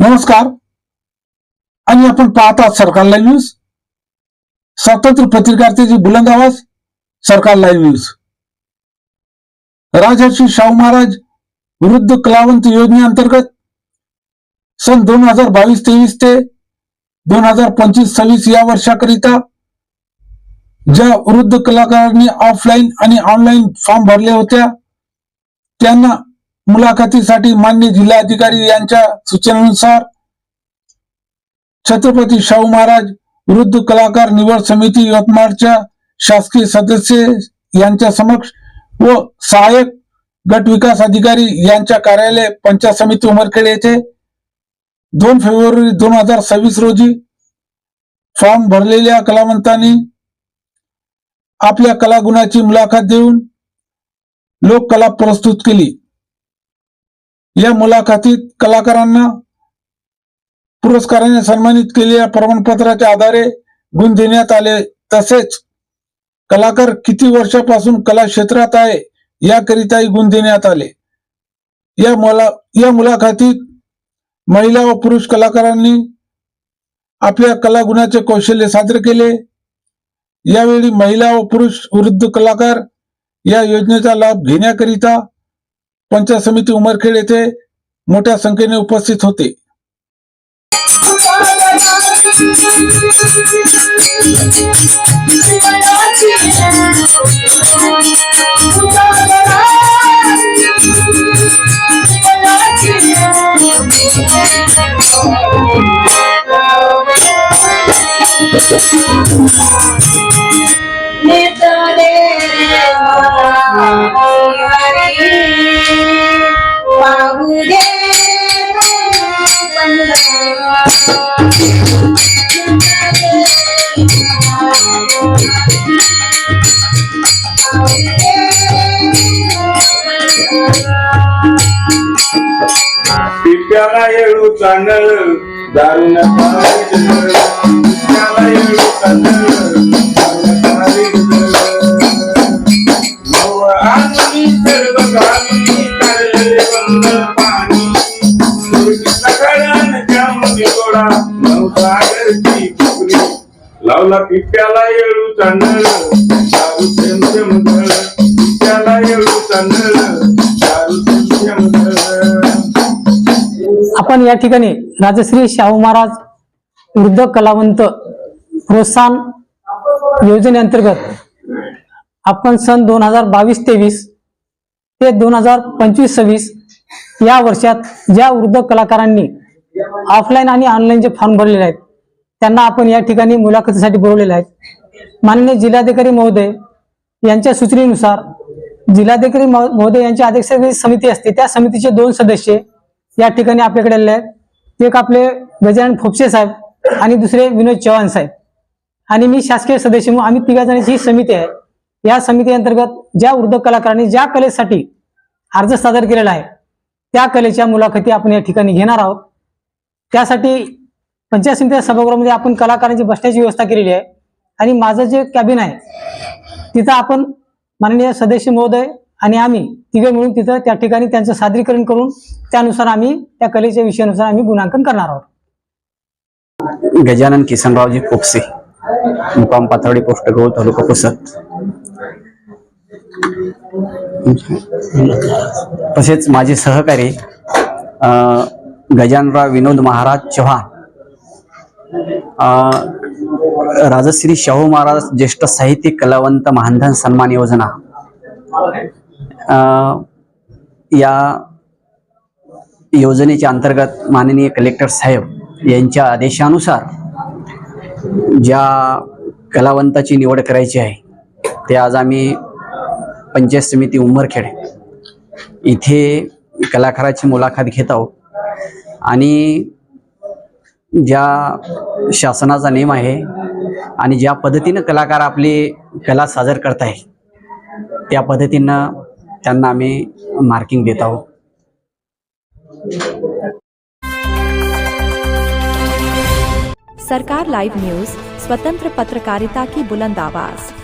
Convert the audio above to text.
नमस्कार. आणि आपण पाहत आहात सरकार लाईव्ह न्यूज. स्वतंत्र पत्रकारितेची बुलंद आवाज सरकार लाईव्ह न्यूज. राजर्षी शाहू महाराज वृद्ध कलावंत योजनेअंतर्गत सन दोन हजार बावीस तेवीस ते दोन हजार पंचवीस सव्वीस या वर्षाकरिता ज्या वृद्ध कलाकारांनी ऑफलाईन आणि ऑनलाईन फॉर्म भरले होत्या त्यांना मुलाखतीसाठी मान्य जिल्हाधिकारी यांच्या सूचनेनुसार छत्रपती शाहू महाराज वृद्ध कलाकार निवड समिती यवतमाळच्या शासकीय सदस्य यांच्या समक्ष व सहाय्यक गट विकास अधिकारी यांच्या कार्यालय पंचायत समिती उमरखेड येथे दोन फेब्रुवारी दोन हजार सव्वीस रोजी फॉर्म भरलेल्या कलावंतांनी आपल्या कलागुणाची मुलाखत देऊन लोककला प्रस्तुत केली. या मुलाखतीत कलाकारांना पुरस्काराने सन्मानित केलेल्या प्रमाणपत्राच्या आधारे गुण देण्यात आले. तसेच कलाकार किती वर्षापासून कला क्षेत्रात आहे याकरिताही गुण देण्यात आले. या मुला या मुलाखतीत महिला व पुरुष कलाकारांनी आपल्या कलागुणाचे कौशल्य सादर केले. यावेळी महिला व पुरुष वृद्ध कलाकार या योजनेचा लाभ घेण्याकरिता पंचायत समिती उमरखेड येथे मोठ्या संख्येने उपस्थित होते. पिप्याला येळू चांगल दारुण पिप्याला त्यामध्ये गोडा नवसागरची फुकरी लावला पिप्याला येळू चांगल दारू थेंब थेंब गळ. पिप्याला येळू चांगल दारू थेंब थेंब आपण या ठिकाणी राजश्री शाहू महाराज वृद्ध कलावंत प्रोत्साहन योजनेअंतर्गत आपण सन दोन हजार बावीस तेवीस ते दोन हजार पंचवीस सव्वीस या वर्षात ज्या वृद्ध कलाकारांनी ऑफलाईन आणि ऑनलाईन जे फॉर्म भरलेले आहेत त्यांना आपण या ठिकाणी मुलाखतीसाठी बोलवलेले आहेत. माननीय जिल्हाधिकारी महोदय यांच्या सूचनेनुसार जिल्हाधिकारी महोदय यांची अध्यक्षतेखाली समिती असते. त्या समितीचे दोन सदस्य या ठिकाणी आपल्याकडे आले आहेत. एक आपले गजानन फोपसे साहेब आणि दुसरे विनोद चव्हाण साहेब. आणि मी शासकीय सदस्य म्हणून आम्ही तिघा जणांची ही समिती आहे. या समिती अंतर्गत ज्या वृद्ध कलाकारांनी ज्या कलेसाठी अर्ज सादर केलेला आहे त्या कलेच्या मुलाखती आपण या ठिकाणी घेणार आहोत. त्यासाठी पंचायत समिती सभागृहामध्ये आपण कलाकारांची बसण्याची व्यवस्था केलेली आहे. आणि माझं जे कॅबिन आहे तिथं आपण माननीय सदस्य महोदय आणि आम्ही तिघे मिळून तिथं त्या ठिकाणी त्यांचं सादरीकरण करून त्यानुसार आम्ही त्या कलेच्या विषयानुसार आम्ही गुणांकन करणार आहोत. गजानन किसनरावजी कोपसे मुकाम पाथर्डी पोस्ट गौळ तालुका पुसत तसेच माझे सहकारी गजानराव विनोद महाराज चव्हाण. राजश्री शाहू महाराज ज्येष्ठ साहित्यिक कलावंत मानधन सन्मान योजना. या योजनेच्या अंतर्गत माननीय कलेक्टर साहेब यांच्या आदेशानुसार ज्या कलावंताची निवड करायची आहे ते आज आम्ही पंचायत समिती उंबरखेड इथे कलाकाराची मुलाखत घेत आहोत. आणि ज्या शासनाचा नेम आहे आणि ज्या पद्धतीनं कलाकार आपली कला सादर करत आहे त्या पद्धतीनं त्यांना आम्ही मार्किंग देत आहोत. सरकार लाइव न्यूज स्वतंत्र पत्रकारिता की बुलंद आवाज.